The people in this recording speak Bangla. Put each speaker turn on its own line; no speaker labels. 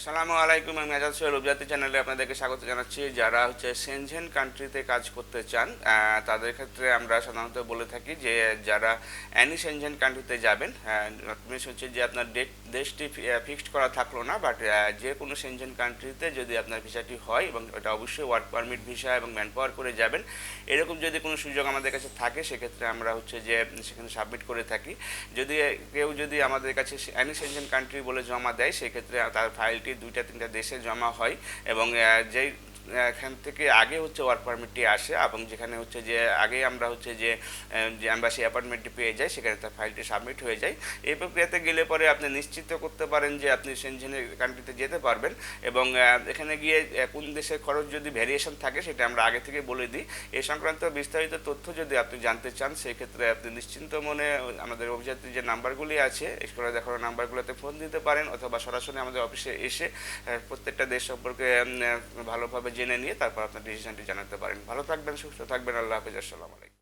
আসসালামু আলাইকুম, আমি আজাদ সোহেল উপজাতি চ্যানেলে আপনাদেরকে স্বাগত জানাচ্ছি। যারা হচ্ছে সেনঝেন কান্ট্রিতে কাজ করতে চান তাদের ক্ষেত্রে আমরা সাধারণত বলে থাকি যে যারা অ্যানি সেনজেন কান্ট্রিতে যাবেন মিনস হচ্ছে যে আপনার ডেট দেশটি ফিক্সড করা থাকল না বাট যে কোনো সেনজেন কান্ট্রিতে যদি আপনার ভিসাটি হয় এবং এটা অবশ্যই ওয়ার্ক পারমিট ভিসা এবং ম্যান পাওয়ার করে যাবেন, এরকম যদি কোনো সুযোগ আমাদের কাছে থাকে, সেক্ষেত্রে আমরা হচ্ছে যে সেখানে সাবমিট করে থাকি। যদি কেউ যদি আমাদের কাছে অ্যানি সেনজেন কান্ট্রি বলে জমা দেয়, সেক্ষেত্রে তার ফাইলটি দুইটা তিনটা দেশে জমা হয় এবং যেই এখান থেকে আগে হচ্ছে ওয়ার্ক পারমিটটি আসে এবং যেখানে হচ্ছে যে আগে আমরা হচ্ছে যে যে অ্যাম্বাসি অ্যাপার্টমেন্টটি পেয়ে যাই, সেখানে তার ফাইলটি সাবমিট হয়ে যায়। এই প্রক্রিয়াতে গেলে পরে আপনি নিশ্চিত করতে পারেন যে আপনি সেনজেনের কান্ট্রিতে যেতে পারবেন এবং এখানে গিয়ে কোন দেশের খরচ যদি ভ্যারিয়েশন থাকে সেটা আমরা আগে থেকে বলে দিই। এই সংক্রান্ত বিস্তারিত তথ্য যদি আপনি জানতে চান সেক্ষেত্রে আপনি নিশ্চিন্ত মনে আমাদের অভিযাত্রীর যে নাম্বারগুলি আছে স্কুলে দেখানো নাম্বারগুলোতে ফোন দিতে পারেন অথবা সরাসরি আমাদের অফিসে এসে প্রত্যেকটা দেশ সম্পর্কে ভালোভাবে জেনে নিয়ে তারপর আপনার ডিসিশনটি জানাতে পারেন। ভালো থাকবেন, সুস্থ থাকবেন, আল্লাহ হাফিজ, আসসালামু আলাইকুম।